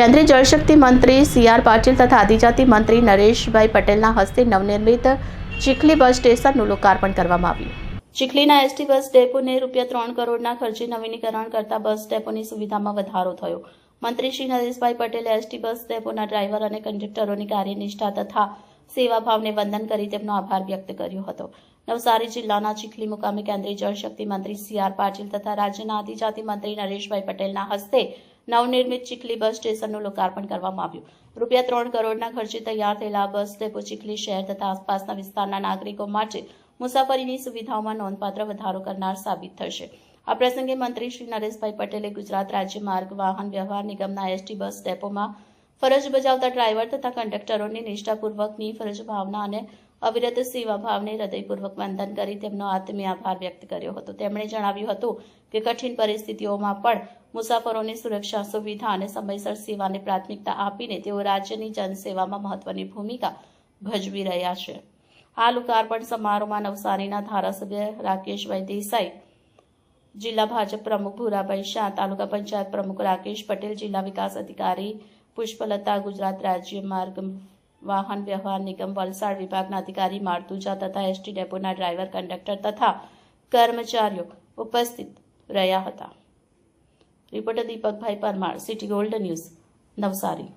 કેન્દ્રીય જળશક્તિ મંત્રી C R Patil તથા આદિજાતિ મંત્રી નરેશભાઈ પટેલના હસ્તે નવનિર્મિત ચીખલી બસ સ્ટેશનનું લોકાર્પણ કરવામાં આવ્યું. ચીખલીના એસટી બસ ડેપોને રૂપિયા ત્રણ કરોડના ખર્ચે નવીનીકરણ કરતા બસ ડેપોની સુવિધામાં વધારો થયો. મંત્રી શ્રી નરેશભાઈ પટેલે એસટી બસ ડેપોના ડ્રાઈવર અને કંડક્ટરોની કાર્યનિષ્ઠા તથા સેવાભાવને વંદન કરી તેમનો આભાર વ્યક્ત કર્યો હતો. નવસારી જિલ્લાના ચીખલી મુકામે કેન્દ્રીય જળશક્તિ મંત્રી સી આર પાટીલ તથા રાજ્યના આદિજાતિ મંત્રી નરેશભાઈ પટેલના હસ્તે નવનિર્મિત ચીખલી બસ સ્ટેશનનું લોકાર્પણ કરવામાં આવ્યું. રૂપિયા ત્રણ કરોડના ખર્ચે તૈયાર થયેલા બસ ડેપો ચીખલી શહેર તથા આસપાસના વિસ્તારના નાગરિકો માટે મુસાફરીની સુવિધાઓમાં નોંધપાત્ર વધારો કરનાર સાબિત થશે. આ પ્રસંગે મંત્રી શ્રી નરેશભાઈ પટેલે ગુજરાત રાજ્ય માર્ગ વાહન વ્યવહાર નિગમના એસટી બસ ડેપોમાં ફરજ બજાવતા ડ્રાઈવર તથા કંડક્ટરોની નિષ્ઠાપૂર્વકની ફરજ ભાવના અને અવિરત સેવા ભાવને હૃદયપૂર્વક વંદન કરી તેમનો આત્મીય આભાર વ્યક્ત કર્યો હતો. તેમણે જણાવ્યું હતું કે કઠિન પરિસ્થિતિઓમાં પણ મુસાફરોની સુરક્ષા સુવિધા અને સમયસર સેવાને પ્રાથમિકતા આપીને તેઓ રાજ્યની જનસેવામાં મહત્વની ભૂમિકા ભજવી રહ્યા છે. આ લોકાર્પણ સમારોહમાં નવસારીના ધારાસભ્ય રાકેશભાઈ દેસાઈ, જિલ્લા ભાજપ પ્રમુખ ભૂરાભાઈ શાહ, તાલુકા પંચાયત પ્રમુખ રાકેશ પટેલ, જિલ્લા વિકાસ અધિકારી પુષ્પલતા ગુજરાત રાજ્ય માર્ગ વાહન વ્યવહાર નિગમ વલસાડ વિભાગના અધિકારી માળતુજા તથા એસટી ડેપોના ડ્રાઈવર, કંડક્ટર તથા કર્મચારીઓ ઉપસ્થિત રહ્યા હતા. રિપોર્ટર દીપકભાઈ Parmar, City Gold News, Navsari.